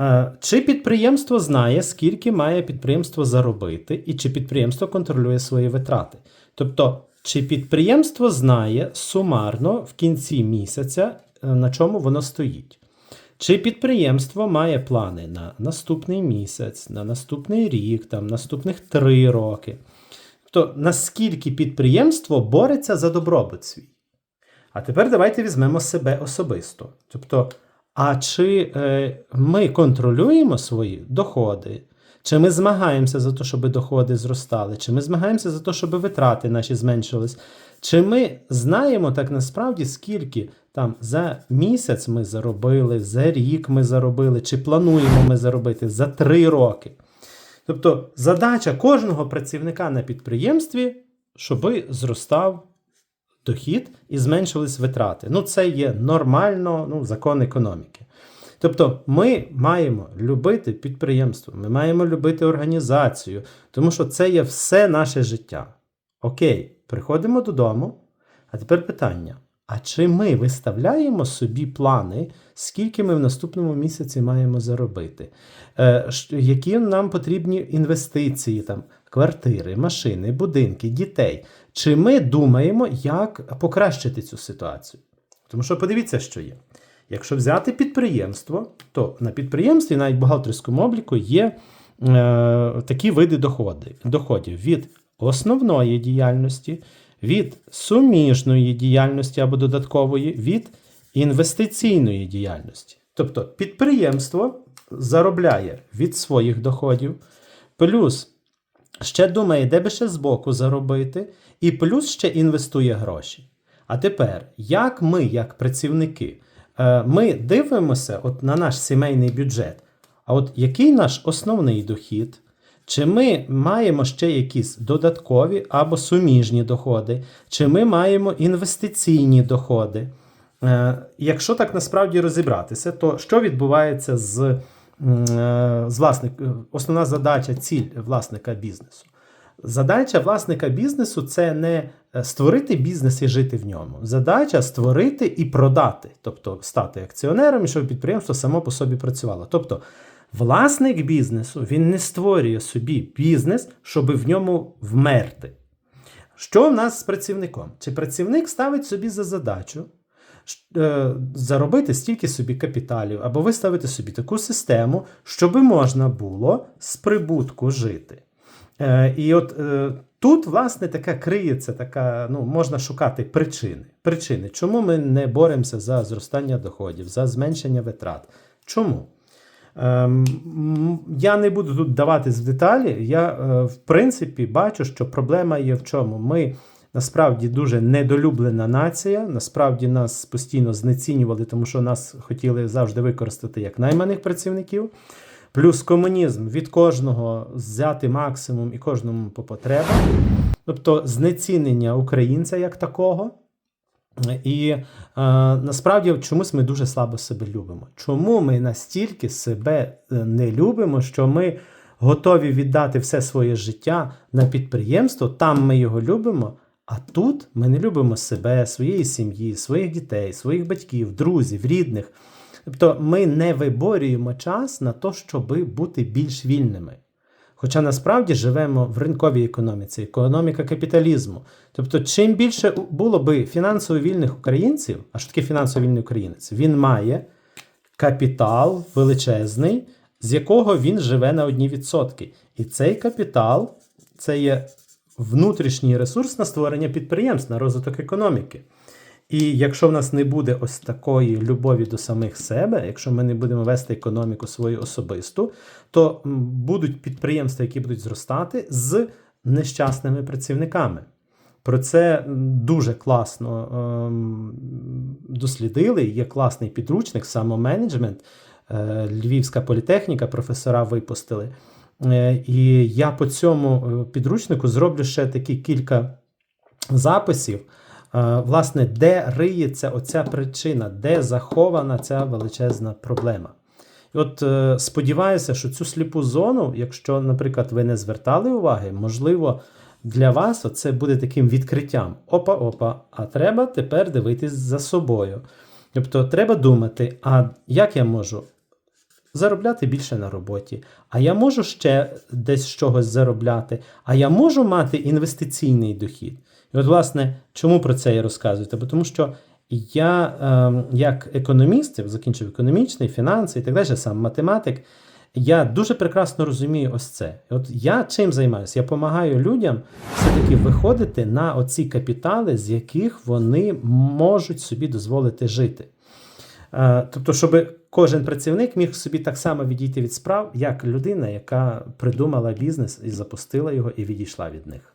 Е, Чи підприємство знає, скільки має підприємство заробити, і чи підприємство контролює свої витрати? Тобто, чи підприємство знає сумарно в кінці місяця, е, на чому воно стоїть? Чи підприємство має плани на наступний місяць, на наступний рік, там, наступних три роки? Тобто, наскільки підприємство бореться за добробут свій? А тепер давайте візьмемо себе особисто. Тобто, а чи е, ми контролюємо свої доходи? Чи ми змагаємося за те, щоб доходи зростали? Чи ми змагаємося за те, щоб витрати наші зменшились? Чи ми знаємо так насправді, скільки там за місяць ми заробили, за рік ми заробили, чи плануємо ми заробити за три роки? Тобто задача кожного працівника на підприємстві, щоб зростав дохід і зменшились витрати. Ну, це є нормально, ну, закон економіки. Тобто ми маємо любити підприємство, ми маємо любити організацію, тому що це є все наше життя. Окей, приходимо додому. А тепер питання: а чи ми виставляємо собі плани, скільки ми в наступному місяці маємо заробити? Е, які нам потрібні інвестиції, там, квартири, машини, будинки, дітей? Чи ми думаємо, як покращити цю ситуацію? Тому що подивіться, що є. Якщо взяти підприємство, то на підприємстві, навіть в бухгалтерському обліку, є е, такі види доходи, доходів від основної діяльності, від суміжної діяльності або додаткової, від інвестиційної діяльності. Тобто підприємство заробляє від своїх доходів, плюс ще думає, де би ще збоку заробити, і плюс ще інвестує гроші. А тепер, як ми, як працівники, е, ми дивимося от на наш сімейний бюджет. А от який наш основний дохід? Чи ми маємо ще якісь додаткові або суміжні доходи, чи ми маємо інвестиційні доходи? Е, Якщо так насправді розібратися, то що відбувається з, е, з власник, е, основна задача, ціль власника бізнесу? Задача власника бізнесу це не створити бізнес і жити в ньому. Задача створити і продати, тобто стати акціонером, щоб підприємство само по собі працювало. Тобто, власник бізнесу він не створює собі бізнес, щоб в ньому вмерти. Що в нас з працівником? Чи працівник ставить собі за задачу е, заробити стільки собі капіталів, або виставити собі таку систему, щоб можна було з прибутку жити? Е, І от е, тут, власне, така криється, така, ну, можна шукати причини. Причини, чому ми не боремося за зростання доходів, за зменшення витрат. Чому? Ем, я не буду тут даватись в деталі. Я, е, в принципі, бачу, що проблема є в чому. Ми насправді дуже недолюблена нація. Насправді нас постійно знецінювали, тому що нас хотіли завжди використати як найманих працівників. Плюс комунізм від кожного взяти максимум і кожному по потребам. Тобто знецінення українця як такого. І е, насправді чомусь ми дуже слабо себе любимо. Чому ми настільки себе е, не любимо, що ми готові віддати все своє життя на підприємство, там ми його любимо, а тут ми не любимо себе, своєї сім'ї, своїх дітей, своїх батьків, друзів, рідних. Тобто ми не виборюємо час на те, щоб бути більш вільними. Хоча насправді живемо в ринковій економіці, економіка капіталізму. Тобто, чим більше було би фінансово вільних українців, а що таке фінансово вільний українець? Він має капітал величезний, з якого він живе на одні відсотки. І цей капітал це є внутрішній ресурс на створення підприємств, на розвиток економіки. І якщо в нас не буде ось такої любові до самих себе, якщо ми не будемо вести економіку свою особисту, то будуть підприємства, які будуть зростати з нещасними працівниками. Про це дуже класно ем, дослідили. Є класний підручник, самоменеджмент, е, Львівська політехніка, професора випустили. Е, І я по цьому е, підручнику зроблю ще такі кілька записів. Е, Власне, де риється оця причина, де захована ця величезна проблема. І от е, сподіваюся, що цю сліпу зону, якщо, наприклад, ви не звертали уваги, можливо, для вас це буде таким відкриттям. Опа-опа, а треба тепер дивитись за собою. Тобто, треба думати, а як я можу заробляти більше на роботі, а я можу ще десь чогось заробляти, а я можу мати інвестиційний дохід. І от, власне, чому про це я розказую? Та тому що я, ем, як економіст, я закінчив економічний, фінанси і так далі, сам математик, я дуже прекрасно розумію ось це. І От я чим займаюся? Я допомагаю людям все-таки виходити на оці капітали, з яких вони можуть собі дозволити жити. Е, Тобто, щоб кожен працівник міг собі так само відійти від справ, як людина, яка придумала бізнес і запустила його і відійшла від них.